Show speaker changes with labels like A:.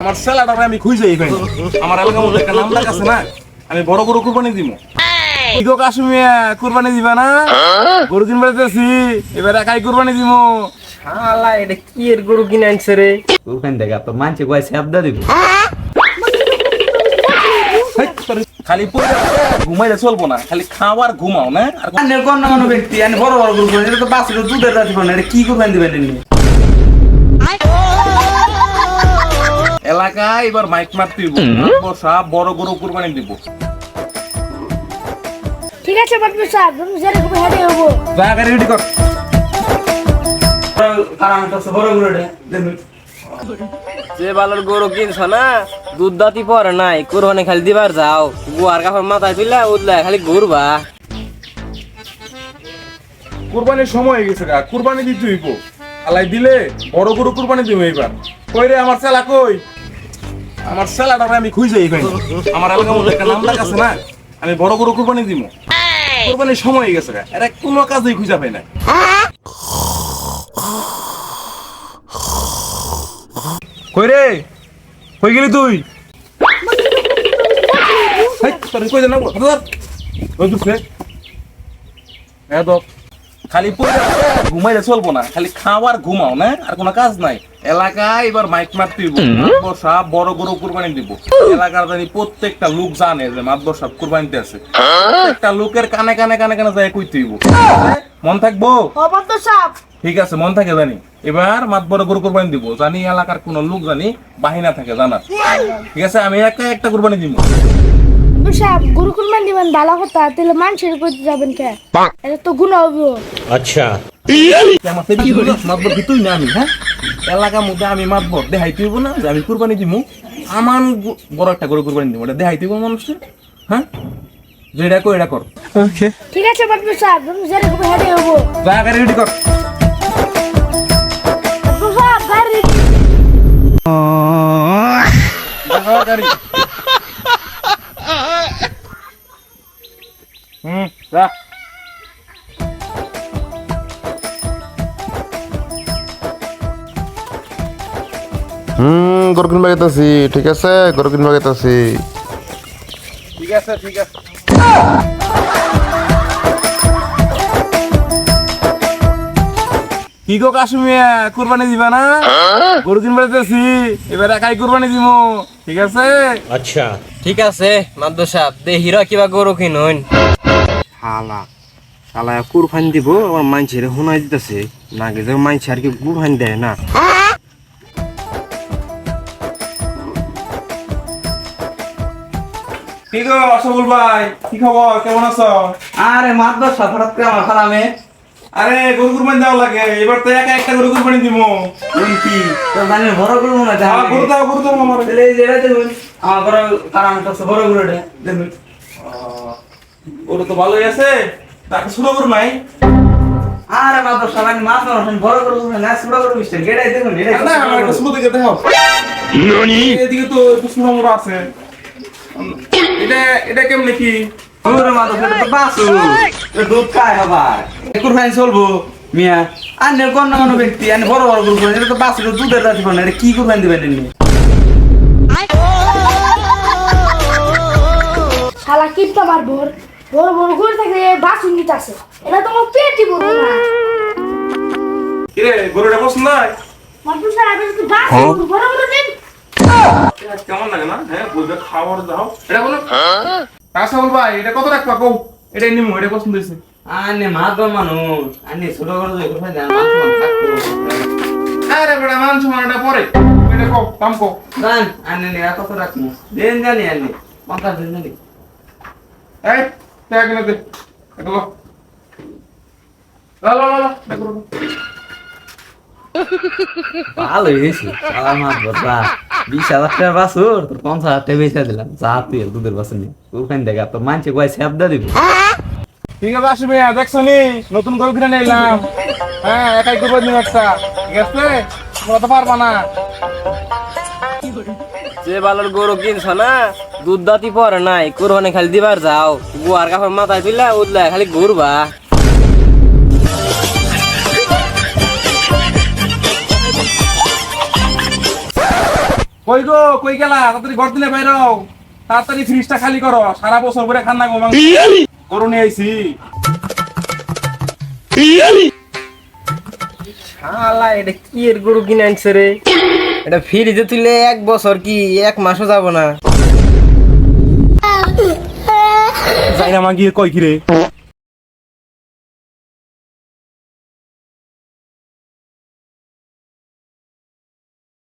A: আমার স্যালাডারে আমি খুঁজে এখানে আমার এলাকার মধ্যে একটা নাম আছে না আমি বড় গরু কুরবানি দিব কি গো কুরবানি দিবা না? গরু কিনবে যেতেছি এবার একাই কুরবানি দিব
B: শালা এটা কি এর গরু কিনে আনছে রে?
C: ওখান থেকে মানছে কয় শ্যাবদা দিব।
A: খালি ঘুমাইলে চলবো না খালি খাওয়ার ঘুমাও না? আর
C: কোন না কোনো ব্যক্তি বড় বড় এটা তো বাসির দুধের রাতি না এটা কি করবেন দিবেন
A: এলাকায় এবার মাইক মারতে দিব বসা বড় গরু কুরবানি দিব।
D: ঠিক আছে বাটু সাহেব তুমি যেরকম হেঁটে হব।
A: জায়গা রেডি কর।
C: বড়
B: যে বালর গরু কিনছ না দুধ দাতি পরে নাই কুরবানি খালি দিবার যাও। গুয়ার কাপড় মাথায় তুলে উদলা খালি ঘুরবা।
A: কুরবানির সময় হয়ে গেছে গা কুরবানি দিতে হইব। আলাই দিলে বড় গরু কুরবানি দিব এইবার। কই রে আমার সেলা কই? আমার সেলাটারে আমি খুঁজে এখানে আমার এলাকার মধ্যে একটা নাম আছে না আমি বড় গরু কুরবানি দিব কুরবানির সময় হয়ে গেছে এরা কোনো কাজেই খুঁজে পাই না কই রে? কই গেলি তুই? কই হ্যাঁ তো খালি পড়ে ঘুমাইলে চলবো না খালি খাওয়ার ঘুমাও না? আর কোনো কাজ নাই। এলাকায় এবার মাইক মারতে দিব মাতবর সাহেব বড় কুরবানি দিব। এলাকার জানি প্রত্যেকটা লোক জানে যে মাতবর সাহেব কুরবানিতে আছে। প্রত্যেকটা লোকের কানে কানে কানে কানে যায় কইতে দিব মন থাকব? ঠিক আছে মন থাকে জানি। এবার মাত বড় গরু কুরবানি দিব। জানি এলাকার কোন লোক জানি বাহিনা থাকে জানা ঠিক আছে আমি একটা একটা কুরবানি দিব।
D: বাটু সাহেব গরু কুরবান দিবেন ভালো কথা তাহলে মানুষের করতে যাবেন কে? এটা তো গুণ হব।
A: আমার সেদিন কি বলিস মাতবর কি তুই না আমি হ্যাঁ? এলাকার মধ্যে আমি মাতবর দেখাই তুইব না যে আমি কুরবানি দিমু। আমার বড় একটা গরু কুরবানি দিব এটা দেখাই তুইব মানুষের হ্যাঁ? যেটা এটা কর
D: ঠিক আছে বাটু সাহেব তুমি যেরকম হেঁটে হব।
A: জায়গা রেডি কর।
D: গাড়ি
A: জায়গা গাড়ি। হুম যা।
E: হুম গরু কিনবা গেতাছি ঠিক আছে? গরু কিনবা গেতাছি
A: ঠিক আছে ঠিক আছে। কি গো কাশুমিয়া কুরবানি দিবা না? গরু কিনবা যেতেছি এবার একাই কুরবানি দিব ঠিক আছে? আচ্ছা।
B: ঠিক আছে মাদ্দ সাহেব দে হিরা কিবা গরু কিনুন। শালা। শালা কুরবানি দিব আমার মাইনছেরে হুনাই দিতেছে। নাগে যে মাইনছে আর কি কুরবানি দেয় না।
A: কি গো অসবুল ভাই? কি খবর? কেমন আছো?
C: আরে মাত্র সফরত করে আমার খালামে
A: আরে গরু কুরবানি দেওয়া লাগে। এবার তো একা একটা গরু কুরবানি দিব
C: কোন কি? তো জানি বড় গ্রুপ না
A: হ্যাঁ, গরু দাও গরু দাও আমার।
C: এই দেখুন আমার বড় কারণ তো বড় দেখুন
A: গরু তো ভালোই আছে। তাকে ছোট গরু নাই।
C: আরে মাত্র সবাই মাত্র বড় গ্রুপ না ছোট গ্রুপ মিস্টার গেটাই দেখুন এটা
A: না আমার একটা ছোট দিকে দেখাও। এদিকে তো একটু ছোট মোড়া আছে। এটা এটা কেমনে কি?
C: ওরে মাত্র সেটা তো বাসু। দুধ খায় আবার। কুরবানি চলবো মিয়া। আনে কোন না ব্যক্তি বড় বড় গ্রুপ এটা তো বাসু দুধের রাতি না এটা কি কুরবানি দিবেন
D: শালা কিনতে পারব বড় বড় গরু থাকলে বাসুন নিতে আছে এটা তোমার পেটই বড় না।
A: কিরে গরুটা পছন্দ হয়
D: বাটু সাহেব এটা তো বাসুন বড় বড় দিন।
A: কেমন লাগে না? হ্যাঁ বলবে খাবার দাও। এটা বলো। আচ্ছা বল ভাই এটা কত রাখবা কও এটাই নিমু এটা পছন্দ হয়েছে।
C: আনে মাত্র মানুষ আনে ছোট বড় যে কুরবানি দেন মাত্র থাকতো।
A: আরে বেটা মানাটা পরে। এটা কও দাম কও।
C: জান আনে নে কত রাখমু দেন জানি আনে। পঞ্চাশ দিন জানি।
A: এই লা। লা লা দেখো
C: ভালো হয়েছে সালা মাছ বদলা বিশ হাজার টাকা বাসুর তোর পঞ্চাশ হাজার টাকা বেচা দিলাম। যা তুই দুধের বাসুর নিয়ে। ওখান থেকে তোর মানছে কয় শ্যাবদা দিব।
A: ঠিক আছে আসবে দেখছ নি? নতুন গরু কিনে নিলাম হ্যাঁ একাই করব নিম একটা। ঠিক আছে? তোমরা তো পারবা না।
B: যে বালর গরু কিনছ না দুধ দাতি পরে নাই কুরবানি খালি দিবার যাও। গুয়ার কাপড় মাথায় তুলে উদলা খালি ঘুরবা।
A: কই গো কই গেলা? তাড়াতাড়ি ঘর দিলে বাইরাও তাড়াতাড়ি ফ্রিজটা খালি করো সারা বছর ধরে খান না গো নিয়ে আইছি।
B: শালা এটা কি এর গরু কিনে আনছে রে? এটা ফ্রিজে তুলে এক বছর কি? এক মাসও যাব না।
A: মাগিয়ে কয় কি রে